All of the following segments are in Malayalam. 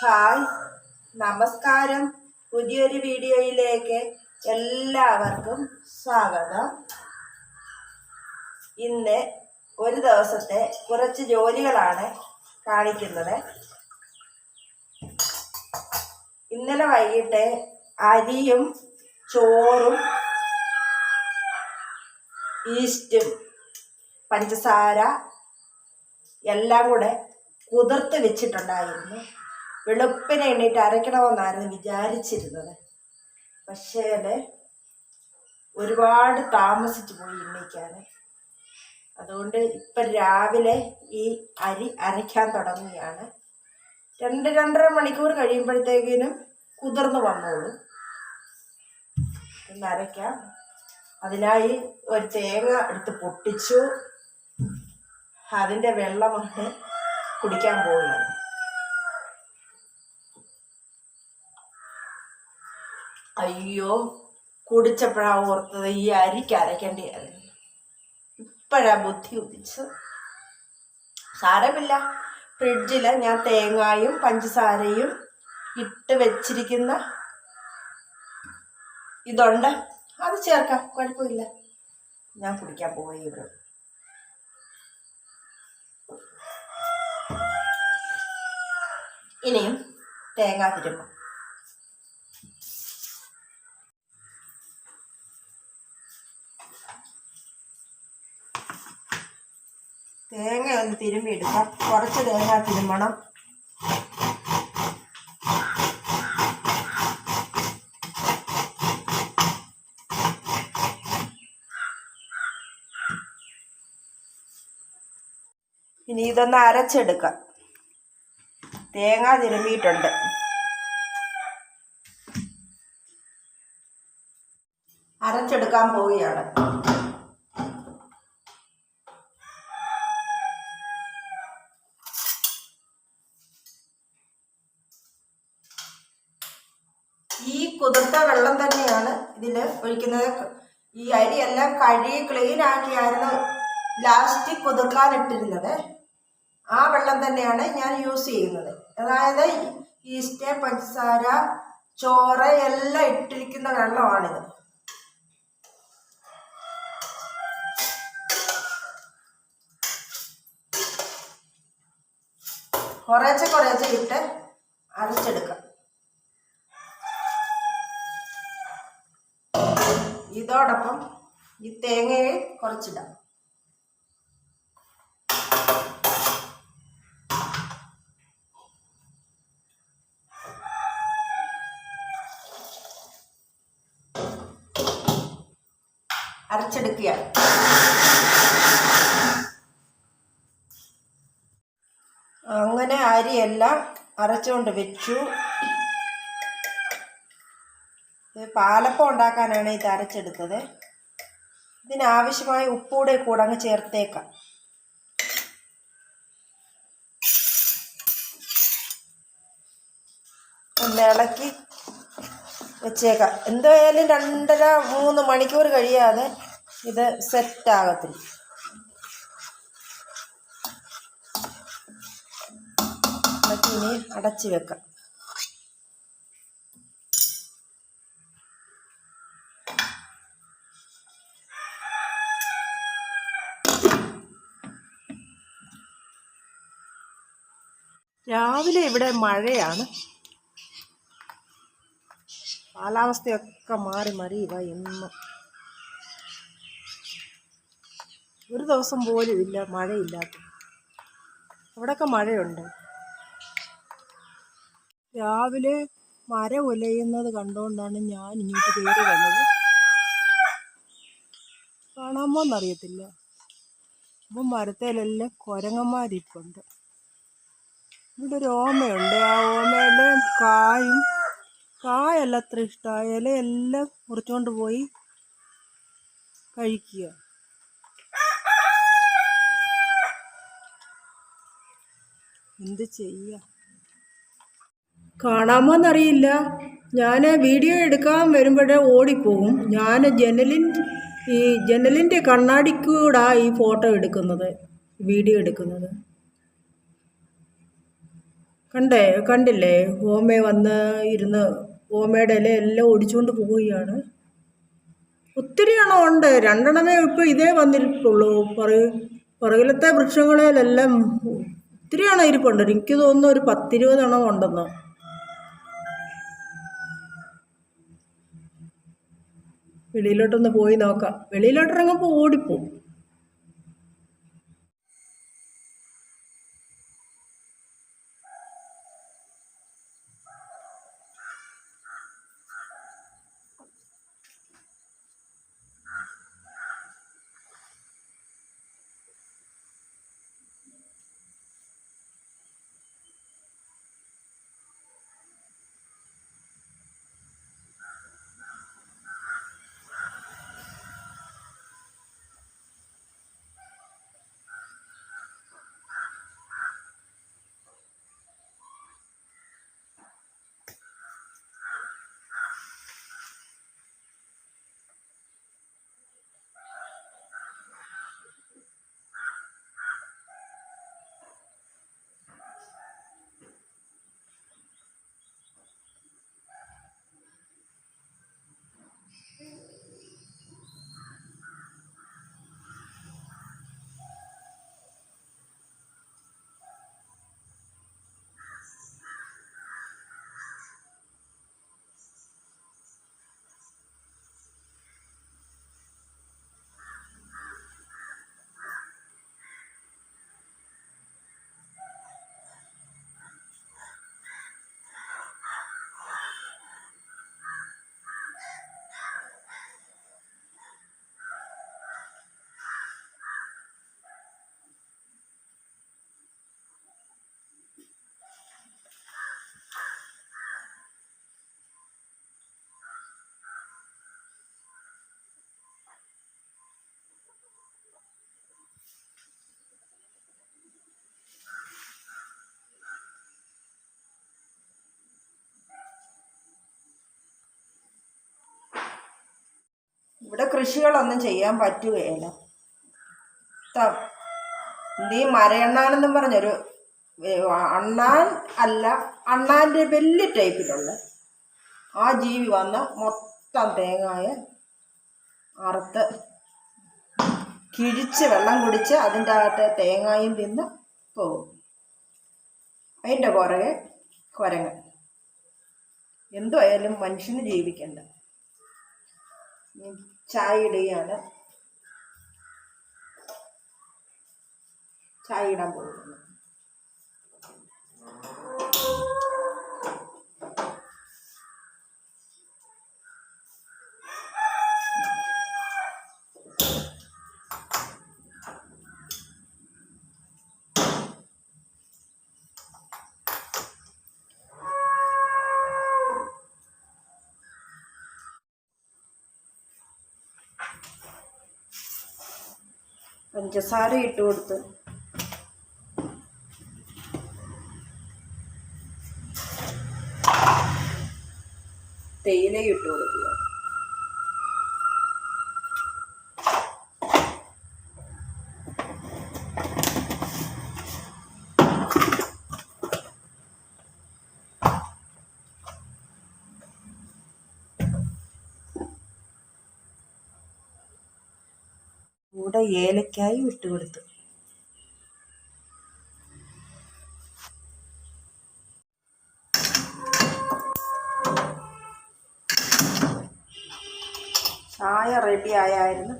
ഹായ്. നമസ്കാരം. പുതിയൊരു വീഡിയോയിലേക്ക് എല്ലാവർക്കും സ്വാഗതം. ഇന്ന് ഒരു ദിവസത്തെ കുറച്ച് ജോലികളാണ് കാണിക്കുന്നത്. ഇന്നലെ വൈകിട്ട് അരിയും ചോറും ഈസ്റ്റും പഞ്ചസാര എല്ലാം കൂടെ കുതിർത്ത് വെച്ചിട്ടുണ്ടായിരുന്നു. വെളുപ്പിനെ എണ്ണീട്ട് അരയ്ക്കണമെന്നായിരുന്നു വിചാരിച്ചിരുന്നത്. പക്ഷേ ഒരുപാട് താമസിച്ചു പോയി എണ്ണീക്കാൻ അതുകൊണ്ട് ഇപ്പം രാവിലെ ഈ അരി അരയ്ക്കാൻ തുടങ്ങുകയാണ്. രണ്ട് രണ്ടര മണിക്കൂർ കഴിയുമ്പോഴത്തേക്കിനും കുതിർന്ന് വന്നോളൂ. ഒന്ന് അരയ്ക്കാം. അതിനായി ഒരു തേങ്ങ എടുത്ത് പൊട്ടിച്ചു. അതിന്റെ വെള്ളമൊക്കെ കുടിക്കാൻ പോവുകയാണ്. അയ്യോ കുടിച്ചപ്പോഴാ ഓർത്തത് ഈ അരിക്ക് അരയ്ക്കേണ്ടിയായിരുന്നു ഇപ്പോഴാ ബുദ്ധി ഉദിച്ചത്. സാരമില്ല. ഫ്രിഡ്ജിൽ ഞാൻ തേങ്ങായും പഞ്ചസാരയും ഇട്ട് വെച്ചിരിക്കുന്ന ഇതുണ്ട്. അത് ചേർക്കാം. കുഴപ്പമില്ല. ഞാൻ കുടിക്കാൻ പോയി ഇനിയും തേങ്ങാ തിരുമ്മ തേങ്ങ ഒന്ന് തിരുമ്മി എടുക്കാം. കുറച്ച് തേങ്ങ തിരുമ്മണം. ഇനി ഇതൊന്ന് അരച്ചെടുക്കാം. തേങ്ങ തിരുമ്മിയിട്ടുണ്ട്. അരച്ചെടുക്കാൻ പോവുകയാണ് ഈ കുതിർത്ത വെള്ളം തന്നെയാണ് ഇതിൽ ഒഴിക്കുന്നത് ഈ അരിയെല്ലാം കഴുകി ക്ലീൻ ആക്കിയായിരുന്നു ലാസ്റ്റ് കുതിർക്കാനിട്ടിരുന്നത് ആ വെള്ളം തന്നെയാണ് ഞാൻ യൂസ് ചെയ്യുന്നത്. അതായത് ഈസ്റ്റ് പഞ്ചസാര ചോറ് എല്ലാം ഇട്ടിരിക്കുന്ന വെള്ളമാണിത്. കുറേച്ചെ കുറേച്ചെ ഇട്ട് അരച്ചെടുക്കാം. ഇതോടൊപ്പം ഈ തേങ്ങയെ കുറച്ചിടാം. അരച്ചെടുക്കുക അങ്ങനെ അരിയെല്ലാം അരച്ചുകൊണ്ട് വെച്ചു. പാലപ്പം ഉണ്ടാക്കാനാണ് ഇത് അരച്ചെടുത്തത്. ഇതിനാവശ്യമായ ഉപ്പൂടെ കൂടെ അങ്ങ് ചേർത്തേക്കാം. ഒന്ന് ഇളക്കി വെച്ചേക്കാം. എന്തായാലും രണ്ടര മൂന്ന് മണിക്കൂർ കഴിയാതെ ഇത് സെറ്റ് ആകത്തില്ല. എന്നിട്ട് ഇനി അടച്ചു വെക്കാം. രാവിലെ ഇവിടെ മഴയാണ്. കാലാവസ്ഥയൊക്കെ മാറി മാറി ഇവ എന്നും ഒരു ദിവസം പോലും ഇല്ല മഴയില്ലാത്ത. അവിടെയൊക്കെ മഴയുണ്ട്. രാവിലെ മര ഉലയുന്നത് കണ്ടുകൊണ്ടാണ് ഞാൻ ഇങ്ങോട്ട് കയറി വന്നത്. കാണാമോ എന്നറിയത്തില്ല അപ്പം മരത്തേലെല്ലാം കുരങ്ങന്മാരിപ്പുണ്ട്. ഇവിടെ ഒരു ഓമയുണ്ട്. ആ ഓമയിലെ കായും കായല്ല അത്ര ഇഷ്ടമാണ് ഇലയെല്ലാം മുറിച്ചുകൊണ്ട് പോയി കഴിക്കുക. എന്ത് ചെയ്യുക കാണാമോന്നറിയില്ല. ഞാൻ വീഡിയോ എടുക്കാൻ വരുമ്പോഴേ ഓടിപ്പോകും. ഞാൻ ജനലിൻ ഈ ജനലിന്റെ കണ്ണാടിക്കൂടാ ഈ ഫോട്ടോ എടുക്കുന്നത് വീഡിയോ എടുക്കുന്നത്. കണ്ടേ? കണ്ടില്ലേ? ഓമ വന്ന് ഇരുന്ന് ഓമയുടെ ഇല എല്ലാം ഒടിച്ചുകൊണ്ട് പോവുകയാണ്. ഒത്തിരി എണ്ണം ഉണ്ട്. രണ്ടെണ്ണമേ ഇപ്പോൾ ഇതേ വന്നിട്ടുള്ളൂ പറയ. പുറകിലത്തെ വൃക്ഷങ്ങളിലെല്ലാം ഒത്തിരി എണ്ണം ഇരിപ്പുണ്ട്. എനിക്ക് തോന്നുന്നു ഒരു പത്തിരുപത് എണ്ണം ഉണ്ടെന്ന്. വെളിയിലോട്ടൊന്ന് പോയി നോക്കാം. വെളിയിലോട്ടിറങ്ങുമ്പോൾ ഓടിപ്പോവും. ഇവിടെ കൃഷികളൊന്നും ചെയ്യാൻ പറ്റുകയില്ല. ഈ മരയണ്ണാനെന്നും പറഞ്ഞൊരു അണ്ണാൻ അല്ല അണ്ണാന്റെ വലിയ ടൈപ്പിലുള്ള ആ ജീവി വന്ന് മൊത്തം തേങ്ങായ അറുത്ത് കിഴിച്ച് വെള്ളം കുടിച്ച് അതിന്റെ അകത്തെ തേങ്ങായും തിന്ന് പോകും. അതിന്റെ പുറകെ കുരങ്ങ്. എന്തുമായാലും മനുഷ്യന് ജീവിക്കണ്ട. ചായ ഇടുകയാണ്. ചായ ഇടാൻ പോകുന്നു. പഞ്ചസാര ഇട്ട് കൊടുത്ത്. തേയില ഇട്ട് കൊടുക്കുക. ഏലക്കായി ഇട്ട് കൊടുത്തു ചായ റെഡി ആയായിരുന്നു.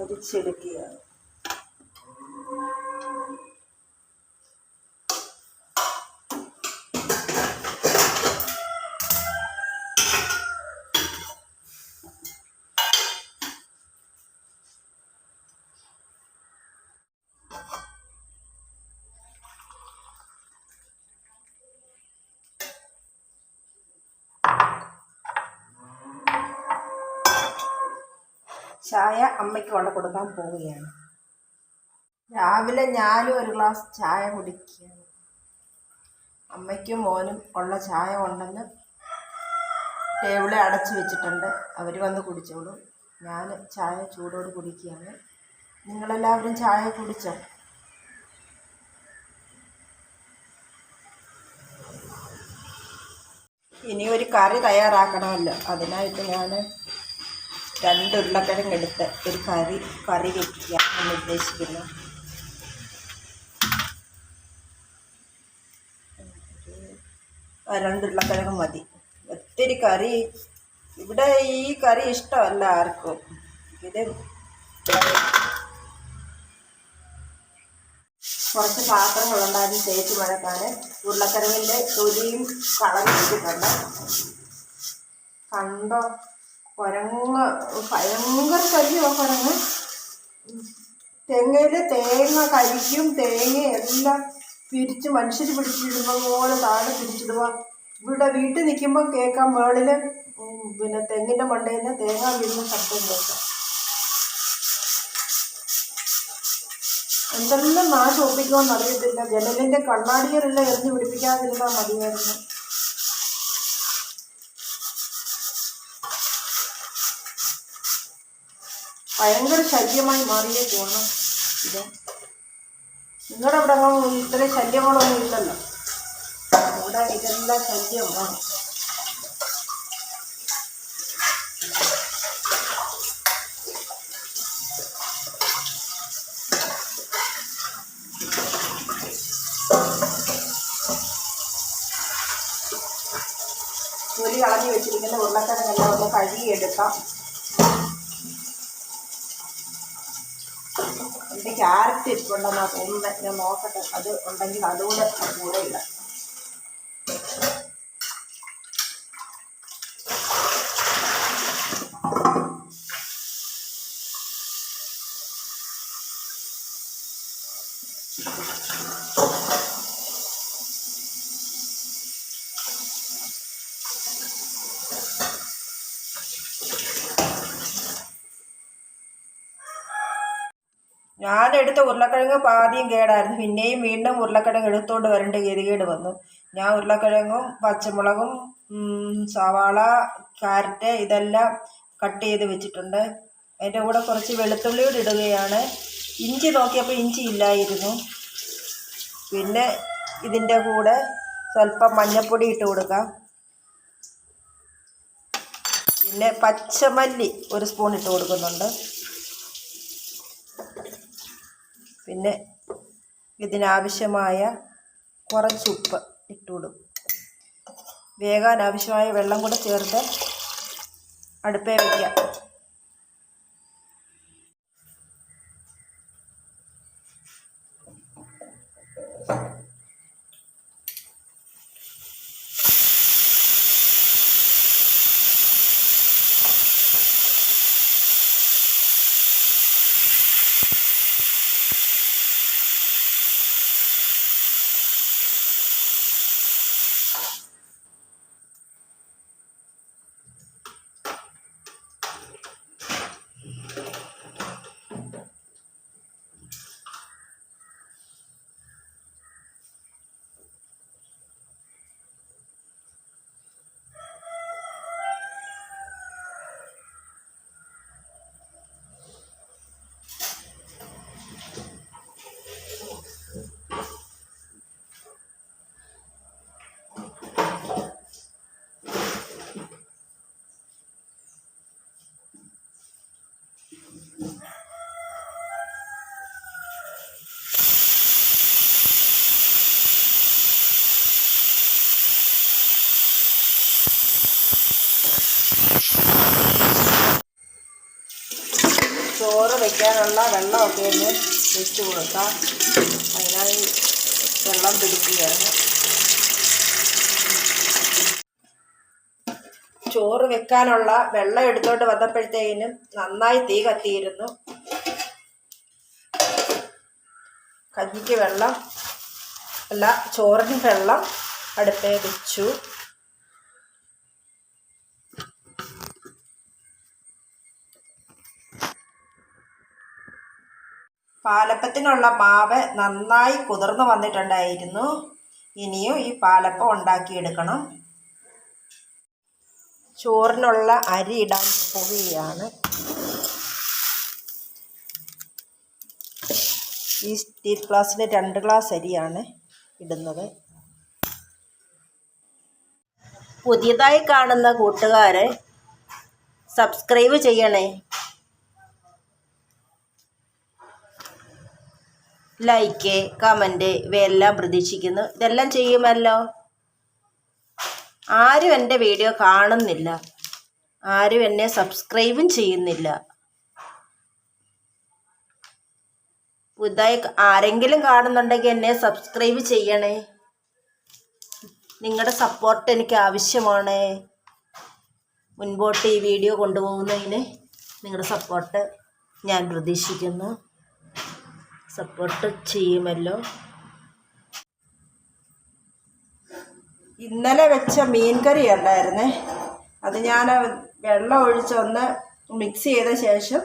അരിച്ചെടുക്കുകയാണ്. ചായ അമ്മയ്ക്ക് കൊണ്ട് കൊടുക്കാൻ പോവുകയാണ്. രാവിലെ ഞാനും ഒരു ഗ്ലാസ് ചായ കുടിക്കുകയാണ്. അമ്മയ്ക്കും മോനും ഉള്ള ചായ ഉണ്ടെന്ന് ടേബിളിൽ അടച്ചു വെച്ചിട്ടുണ്ട്. അവർ വന്ന് കുടിച്ചോളും. ഞാൻ ചായ ചൂടോട് കുടിക്കുകയാണ്. നിങ്ങളെല്ലാവരും ചായ കുടിച്ചോ? ഇനി ഒരു കറി തയ്യാറാക്കണമല്ലോ. അതിനായിട്ട് ഞാൻ രണ്ട് ഉരുളക്കിഴങ്ങ് എടുത്ത് ഒരു കറി കറി വെക്കുക എന്ന് ഉദ്ദേശിക്കുന്നു. രണ്ട് ഉരുളക്കിഴങ്ങ് മതി. ഒത്തിരി കറി ഇവിടെ ഈ കറി ഇഷ്ടമല്ല ആർക്കും. ഇത് കുറച്ച് പാത്രങ്ങളുണ്ടായിരുന്നു തേച്ച് മഴക്കാൻ ഉരുളക്കിഴങ്ങിന്റെ തൊലിയും കളഞ്ഞ് വെച്ചിട്ടുണ്ട് കണ്ടോ? കുരങ്ങ് ഭയങ്കര ശല്യമാണ് കുരങ്ങ്. തെങ്ങയിൽ തേങ്ങ കരിക്കും തേങ്ങ എല്ലാം പിരിച്ച് മനുഷ്യർ പിടിച്ചിടുമ്പോൾ പോലെ താഴെ പിരിച്ചിടുക ഇവിടെ വീട്ടിൽ നിൽക്കുമ്പോൾ കേൾക്കാം മേളിൽ പിന്നെ തെങ്ങിന്റെ മണ്ടയിൽ നിന്ന് തേങ്ങ വീഴുന്ന ശബ്ദം കേൾക്കാം. എന്തെല്ലാം നാശം ഒപ്പിക്കുമെന്ന് അറിയത്തില്ല ജനലിന്റെ കണ്ണാടികളെല്ലാം എറിഞ്ഞ് പിടിപ്പിക്കാതിരുന്നാൽ മതിയായിരുന്നു. ഭയങ്കര ശല്യമായി മാറിയേ പോകണം ഇത് നിങ്ങളുടെ അവിടെ അങ്ങനെ ഇത്രയും ശല്യങ്ങളൊന്നും ഇല്ലല്ലോ. ഇവിടെ ഇതെല്ലാം ശല്യമാണ്. തൊലി കളഞ്ഞു വെച്ചിരിക്കുന്ന ഉരുളക്കിഴങ്ങെല്ലാം ഒന്ന് കഴുകിയെടുക്കാം. എന്റെ ക്യാരറ്റ് ഇരിപ്പുണ്ടെന്നാണ് തോന്നുന്നത് ഞാൻ നോക്കട്ടെ. അത് ഉണ്ടെങ്കിൽ അതുകൂടെ കൂടെ ഇടാം ഞാൻ എടുത്ത ഉരുളക്കിഴങ്ങ് പാതിയും കേടായിരുന്നു. പിന്നെയും വീണ്ടും ഉരുളക്കിഴങ്ങ് എടുത്തുകൊണ്ട് വരേണ്ട ഗതികേട് വന്നു. ഞാൻ ഉരുളക്കിഴങ്ങും പച്ചമുളകും സവാള ക്യാരറ്റ് ഇതെല്ലാം കട്ട് ചെയ്ത് വെച്ചിട്ടുണ്ട്. അതിന്റെ കൂടെ കുറച്ച് വെളുത്തുള്ളി കൂടി ഇടുകയാണ്. ഇഞ്ചി നോക്കിയപ്പോൾ ഇഞ്ചി ഇല്ലായിരുന്നു. പിന്നെ ഇതിന്റെ കൂടെ സ്വല്പം മഞ്ഞൾപ്പൊടി ഇട്ട് കൊടുക്കാം. പിന്നെ പച്ചമല്ലി ഒരു സ്പൂൺ ഇട്ട് കൊടുക്കുന്നുണ്ട്. പിന്നെ ഇതിനാവശ്യമായ കുറച്ച് ഉപ്പ് ഇട്ടുകൊടുക്കും വേകാൻ ആവശ്യമായ വെള്ളം കൂടെ ചേർത്ത് അടുപ്പേ വയ്ക്കാം. ചോറ് വെക്കാനുള്ള വെള്ളമൊക്കെ ഒന്ന് വെച്ച് കൊടുക്കാം അതിനായി വെള്ളം പിടിക്കുകയാണ്. ചോറ് വെക്കാനുള്ള വെള്ളം എടുത്തോണ്ട് വന്നപ്പോഴത്തേക്കിനും നന്നായി തീ കത്തിയിരുന്നു. കഞ്ഞിക്ക് വെള്ളം അല്ല ചോറിന് വെള്ളം അടുപ്പേ വെച്ചു. പാലപ്പത്തിനുള്ള മാവ് നന്നായി കുതിർന്ന് വന്നിട്ടുണ്ടായിരുന്നു. ഇനിയും ഈ പാലപ്പം ഉണ്ടാക്കിയെടുക്കണം. ചോറിനുള്ള അരി ഇടാൻ പോവുകയാണ്. ഈ സ്റ്റീൽ ഗ്ലാസ്സിന് രണ്ട് ഗ്ലാസ് അരിയാണ് ഇടുന്നത്. പുതിയതായി കാണുന്ന കൂട്ടുകാരെ സബ്സ്ക്രൈബ് ചെയ്യണേ. ലൈക്ക് കമന്റ് ഇവയെല്ലാം പ്രതീക്ഷിക്കുന്നു. ഇതെല്ലാം ചെയ്യുമല്ലോ? ആരും എന്റെ വീഡിയോ കാണുന്നില്ല. ആരും എന്നെ സബ്സ്ക്രൈബും ചെയ്യുന്നില്ല. പുതുതായി ആരെങ്കിലും കാണുന്നുണ്ടെങ്കിൽ എന്നെ സബ്സ്ക്രൈബ് ചെയ്യണേ. നിങ്ങളുടെ സപ്പോർട്ട് എനിക്ക് ആവശ്യമാണ്. മുൻപോട്ട് ഈ വീഡിയോ കൊണ്ടുപോകുന്നതിന് നിങ്ങളുടെ സപ്പോർട്ട് ഞാൻ പ്രതീക്ഷിക്കുന്നു. സപ്പോർട്ട് ചെയ്യുമല്ലോ? ഇന്നലെ വെച്ച മീൻ കറി ഉണ്ടായിരുന്നേ. അത് ഞാൻ വെള്ളം ഒഴിച്ചൊന്ന് മിക്സ് ചെയ്ത ശേഷം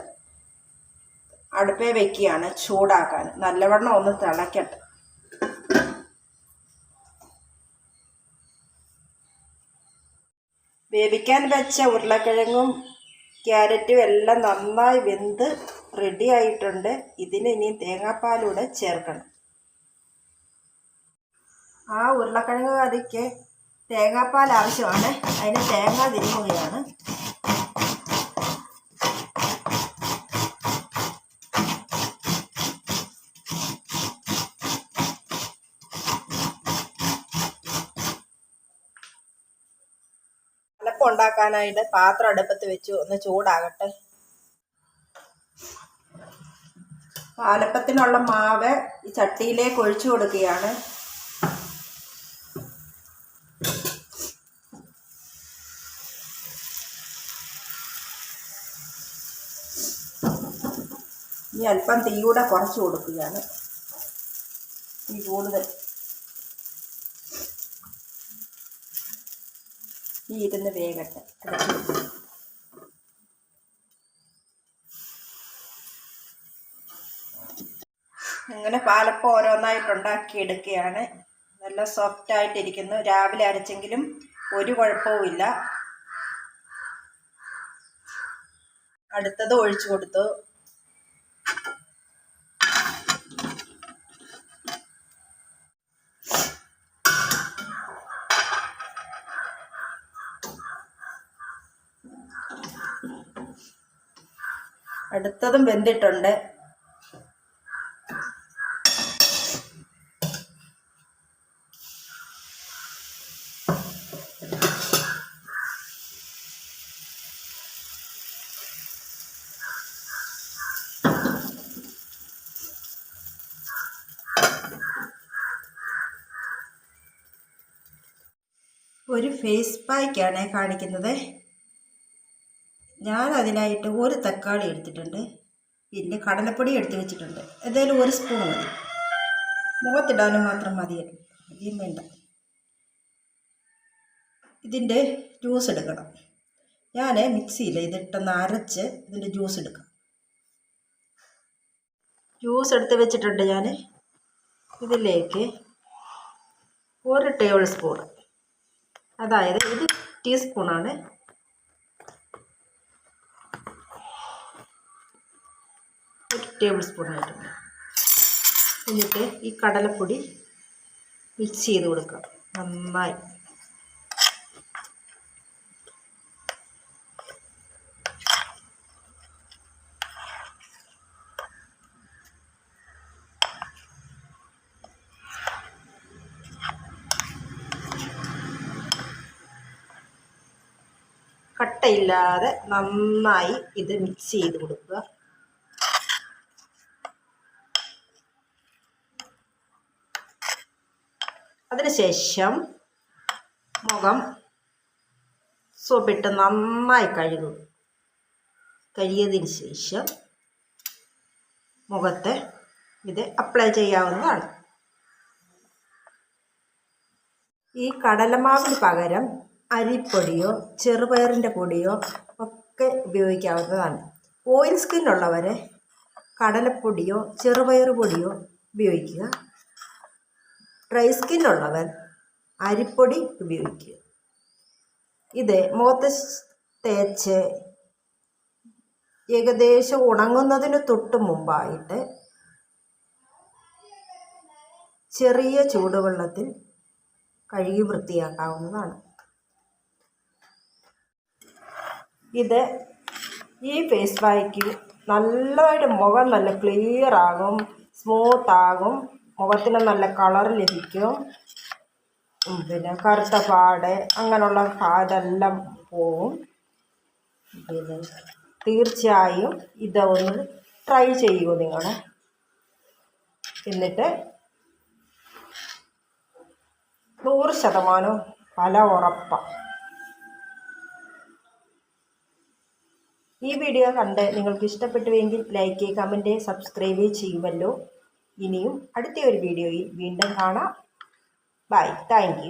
അടുപ്പേ വെക്കുകയാണ് ചൂടാക്കാൻ. നല്ലവണ്ണം ഒന്ന് തിളക്കട്ടെ. വേവിക്കാൻ വെച്ച ഉരുളക്കിഴങ്ങും ക്യാരറ്റും എല്ലാം നന്നായി വെന്ത് റെഡി ആയിട്ടുണ്ട്. ഇതിന് ഇനി തേങ്ങാപ്പാലൂടെ ചേർക്കണം. ആ ഉരുളക്കിഴങ്ങ് കറിക്ക് തേങ്ങാപ്പാൽ ആവശ്യമാണ്. അതിന് തേങ്ങ തിരുമുകയാണ് അലപ്പം ഉണ്ടാക്കാനായിട്ട് പാത്രം അടുപ്പത്ത് വെച്ചു ഒന്ന് ചൂടാകട്ടെ. പാലപ്പത്തിനുള്ള മാവ് ഈ ചട്ടിയിലേക്ക് ഒഴിച്ചു കൊടുക്കുകയാണ്. ഇനി അല്പം തീയൂടെ കുറച്ച് കൊടുക്കുകയാണ്. തീ കൂടുതൽ. ഈ ഇരുന്ന് വേഗട്ടെ അടച്ച് വെക്കുക. അങ്ങനെ പാലപ്പം ഓരോന്നായിട്ട് ഉണ്ടാക്കി എടുക്കുകയാണ് നല്ല സോഫ്റ്റ് ആയിട്ടിരിക്കുന്നു. രാവിലെ അരച്ചെങ്കിലും ഒരു കുഴപ്പവുമില്ല അടുത്തത് ഒഴിച്ചു കൊടുത്തു. അടുത്തതും വെന്തിട്ടുണ്ട് ഒരു ഫേസ് പായ്ക്കാണ് കാണിക്കുന്നത്. ഞാൻ അതിനായിട്ട് ഒരു തക്കാളി എടുത്തിട്ടുണ്ട്. പിന്നെ കടലപ്പൊടി എടുത്ത് വെച്ചിട്ടുണ്ട്. ഏതായാലും ഒരു സ്പൂൺ മതി. മുഖത്തിടാനും മാത്രം മതി. അധികം വേണ്ട. ഇതിന്റെ ജ്യൂസ് എടുക്കണം. ഞാൻ മിക്സിയിൽ ഇതിട്ടൊന്ന് അരച്ച് ഇതിന്റെ ജ്യൂസ് എടുക്കാം. ജ്യൂസ് എടുത്ത് വെച്ചിട്ടുണ്ട് ഞാൻ ഇതിലേക്ക് ഒരു ടേബിൾ സ്പൂൺ അതായത് ഇത് ടീസ്പൂണാണ് ഒരു ടേബിൾ സ്പൂൺ ആയിട്ടുണ്ട് എന്നിട്ട് ഈ കടലപ്പൊടി മിക്സ് ചെയ്ത് കൊടുക്കുക. നന്നായി. കട്ടയില്ലാതെ നന്നായി ഇത് മിക്സ് ചെയ്ത് കൊടുക്കുക. അതിനുശേഷം മുഖം സോപ്പിട്ട് നന്നായി കഴുകും. കഴുകിയതിന് ശേഷം മുഖത്തെ ഇത് അപ്ലൈ ചെയ്യാവുന്നതാണ്. ഈ കടലമാവിന് പകരം അരിപ്പൊടിയോ ചെറുപയറിന്റെ പൊടിയോ ഒക്കെ ഉപയോഗിക്കാവുന്നതാണ്. ഓയിൽ സ്കിൻ ഉള്ളവർ കടലപ്പൊടിയോ ചെറുപയർ പൊടിയോ ഉപയോഗിക്കുക. ഡ്രൈ സ്കിൻ ഉള്ളവർ അരിപ്പൊടി ഉപയോഗിക്കുക. ഇത് മുഖത്ത് തേച്ച് ഏകദേശം ഉണങ്ങുന്നതിന് തൊട്ട് മുമ്പായിട്ട് ചെറിയ ചൂടുവെള്ളത്തിൽ കഴുകി വൃത്തിയാക്കാവുന്നതാണ്. ഇത് ഈ ഫേസ് പാക്ക് നല്ലതായിട്ട് മുഖം നല്ല ക്ലിയർ ആകും സ്മൂത്ത് ആകും മുഖത്തിന് നല്ല കളർ ലഭിക്കും. പിന്നെ കറുത്ത പാട് അങ്ങനെയുള്ള ഇതെല്ലാം പോവും. പിന്നെ തീർച്ചയായും ഇതൊന്ന് ട്രൈ ചെയ്യൂ നിങ്ങൾ എന്നിട്ട് നൂറ് ശതമാനം ഫല ഉറപ്പാണ് ഈ വീഡിയോ കണ്ട് നിങ്ങൾക്ക് ഇഷ്ടപ്പെട്ടുവെങ്കിൽ ലൈക്ക് കമന്റ് സബ്സ്ക്രൈബ് ചെയ്യുമല്ലോ. ഇനിയും അടുത്ത ഒരു വീഡിയോയിൽ വീണ്ടും കാണാം. Bye thank